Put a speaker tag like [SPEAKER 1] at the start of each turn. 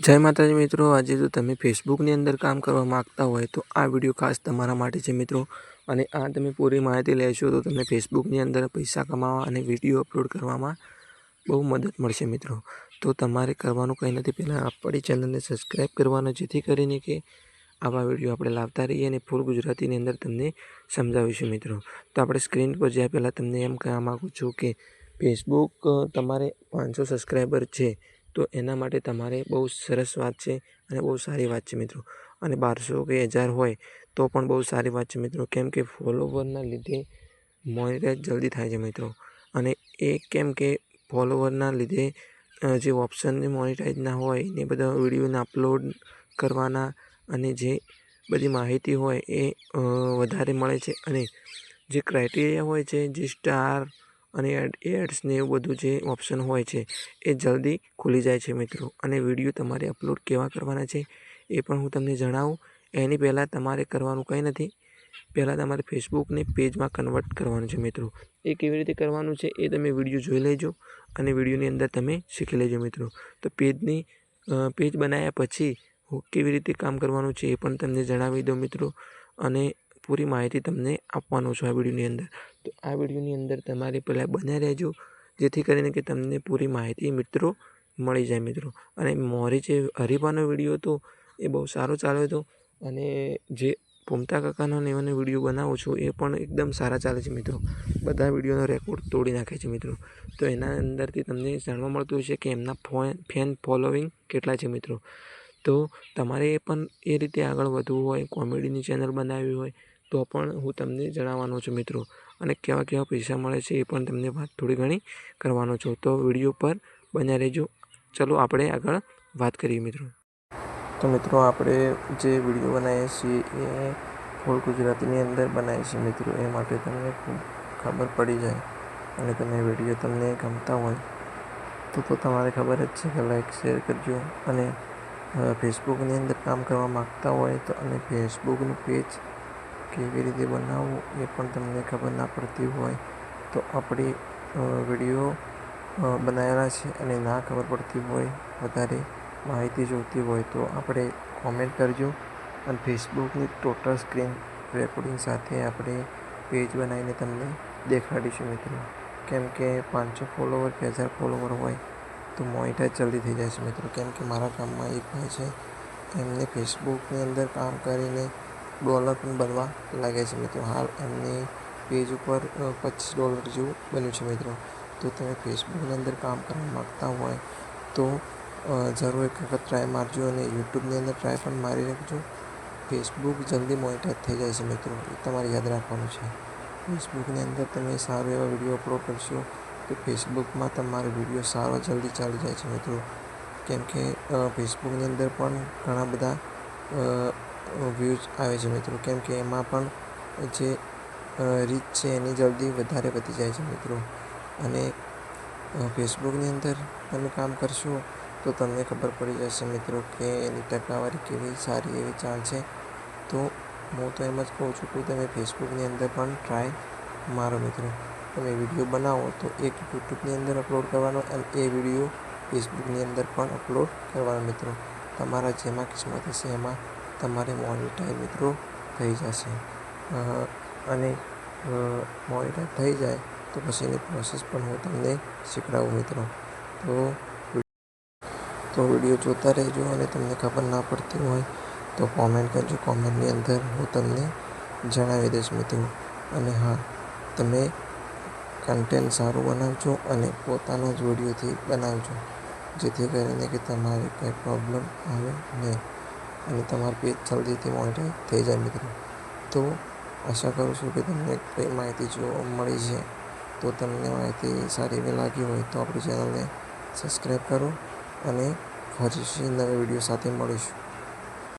[SPEAKER 1] જય માતાજી મિત્રો, આજે જો તમે ફેસબુકની અંદર કામ કરવા માગતા હોય તો આ વીડિયો ખાસ તમારા માટે છે મિત્રો. અને આ તમે પૂરી માહિતી લેશો તો તમને ફેસબુકની અંદર પૈસા કમાવા અને વીડિયો અપલોડ કરવામાં બહુ મદદ મળશે મિત્રો. તો તમારે કરવાનું કંઈ નથી, પહેલાં આપણી ચેનલને સબસ્ક્રાઈબ કરવાનો, જેથી કરીને કે આવા વીડિયો આપણે લાવતા રહીએ અને ફૂલ ગુજરાતીની અંદર તમને સમજાવીશું મિત્રો. તો આપણે સ્ક્રીન પર જ્યાં પહેલાં તમને એમ કહેવા માગું છું કે ફેસબુક તમારે પાંચસો સબસ્ક્રાઈબર છે. તો એના માટે તમારે બહુ સરસ વાત છે અને બહુ સારી વાત છે મિત્રો. અને બારસો કે હજાર હોય તો પણ બહુ સારી વાત છે મિત્રો. કેમ કે ફોલોવરના લીધે મોનિટાઇઝ જલ્દી થાય છે મિત્રો. અને એ કેમ કે ફોલોવરના લીધે જે ઓપ્શનની મોનિટાઇઝ ના હોય એ બધા વિડીયોને અપલોડ કરવાના અને જે બધી માહિતી હોય એ વધારે મળે છે. અને જે ક્રાઇટેરિયા હોય છે, જે સ્ટાર અને એડ્સ એડ્સને એવું બધું જે ઓપ્શન હોય છે, એ જલ્દી ખુલી જાય છે મિત્રો. અને વીડિયો તમારે અપલોડ કેવા કરવાના છે, એ પણ હું તમને જણાવું. એની પહેલાં તમારે કરવાનું કંઈ નથી. પહેલાં તમારે ફેસબુકને પેજમાં કન્વર્ટ કરવાનું છે મિત્રો. એ કેવી રીતે કરવાનું છે, એ તમે વીડિયો જોઈ લેજો અને વિડીયોની અંદર તમે શીખી લેજો મિત્રો. તો પેજની પેજ બનાવ્યા પછી હું કેવી રીતે કામ કરવાનું છે એ પણ તમને જણાવી દઉં મિત્રો. અને પૂરી માહિતી તમને આપવાનો છું આ વિડીયોની અંદર. તો આ વિડીયોની અંદર તમારે પહેલાં બન્યા રહેજો, જેથી કરીને કે તમને પૂરી માહિતી મિત્રો મળી જાય મિત્રો. અને મોરી જે હરીફાનો વીડિયો હતો, એ બહુ સારો ચાલ્યો હતો. અને જે પુમતા કાકાનો ને એવાનો વીડિયો બનાવું છું, એ પણ એકદમ સારા ચાલે છે મિત્રો. બધા વિડીયોનો રેકોર્ડ તોડી નાખે છે મિત્રો. તો એના અંદરથી તમને જાણવા મળતું છે કે એમના ફેન ફોલોવિંગ કેટલા છે મિત્રો. તો તમારે પણ એ રીતે આગળ વધવું હોય, કોમેડીની ચેનલ બનાવવી હોય તો પણ હું તમને જણાવવાનો છું મિત્રો. અને કેવા કેવા પૈસા મળે છે એ પણ તમને વાત થોડી ઘણી કરવાનો છું. તો વીડિયો પર બન્યા રહેજો. ચલો આપણે આગળ વાત કરીએ મિત્રો. તો મિત્રો આપણે જે વીડિયો બનાવીએ છીએ એ ફૂલ ગુજરાતીની અંદર બનાવીએ છીએ મિત્રો. એ માટે તમને ખૂબ ખબર પડી જાય અને તમે વીડિયો તમને ગમતા હોય તો તો તમારે ખબર જ છે કે લાઈક શેર કરજો. અને ફેસબુકની અંદર કામ કરવા માગતા હોય તો અને ફેસબુકનું પેજ કેવી રીતે બનાવવું એ પણ તમને ખબર ના પડતી હોય તો આપણી વીડિયો બનાવેલા છે અને ના ખબર પડતી હોય, વધારે માહિતી જોઈતી હોય તો આપણે કોમેન્ટ કરજો અને ફેસબુકની ટોટલ સ્ક્રીન રેકોર્ડિંગ સાથે આપણે પેજ બનાવીને તમને દેખાડીશું મિત્રો. કેમ કે પાંચસો ફોલોવર કે હજાર ફોલોવર હોય તો મોનિટાઈઝ જલ્દી થઈ જાય છે મિત્રો. કેમ કે મારા ગામમાં એક ભાઈ છે, એમને ફેસબુકની અંદર કામ કરીને ડોલર પણ બનવા લાગે છે મિત્રો. હાલ એમની પેજ ઉપર પચીસ ડોલર જેવું બન્યું છે મિત્રો. તો તમે ફેસબુકની અંદર કામ કરવા માગતા હોય તો જરૂર એક વખત ટ્રાય મારજો અને યુટ્યુબની અંદર ટ્રાય પણ મારી રાખજો. ફેસબુક જલ્દી મોનિટાઈઝ થઈ જાય છે મિત્રો. એ તમારે યાદ રાખવાનું છે. ફેસબુકની અંદર તમે સારો એવા વીડિયો અપલોડ કરશો તો ફેસબુકમાં તમારો વીડિયો સારો જલ્દી ચાલી જાય છે મિત્રો. કેમ કે ફેસબુકની અંદર પણ ઘણા બધા વ્યૂઝ આવે છે મિત્રો. કેમ કે એમાં પણ જે રીચ છે એની જલ્દી વધારે વધી જાય છે મિત્રો. અને ફેસબુકની અંદર તમે કામ કરશો તો તમને ખબર પડી જશે મિત્રો કે એની ટકાવારી કેવી સારી એવી ચાલશે તો હું તો એમ જ કહું છું કે તમે ફેસબુકની અંદર પણ ટ્રાય મારો મિત્રો. તમે વીડિયો બનાવો તો એક યુટ્યુબની અંદર અપલોડ કરવાનો અને એ વીડિયો ફેસબુકની અંદર પણ અપલોડ કરવાનો મિત્રો. તમારા જેમાં કિસ્મત હશે એમાં તમારે મોનિટાઈઝ મિત્રો થઈ જશે. અને મોનિટર થઈ જાય તો પછીની પ્રોસેસ પણ હું તમને શીખડાવું મિત્રો. તો તો વીડિયો જોતા રહેજો અને તમને ખબર ના પડતી હોય તો કોમેન્ટ કરજો. કોમેન્ટની અંદર હું તમને જણાવી દઈશ મિત્રો. અને હા, તમે કન્ટેન્ટ સારું બનાવજો અને પોતાના જ વિડીયોથી બનાવજો. જેથી કરીને કે તમારે કંઈ પ્રોબ્લેમ આવે નહીં. અને તમારું પેજ જલ્દીથી મોનિટાઈઝ થઈ જાય મિત્રો. તો આશા કરું છું કે તમને કંઈ માહિતી જોવા મળી છે, તો તમને માહિતી સારી એવી લાગી હોય તો આપણી ચેનલને સબસ્ક્રાઈબ કરો અને ફરીથી નવા વીડિયો સાથે મળીશું.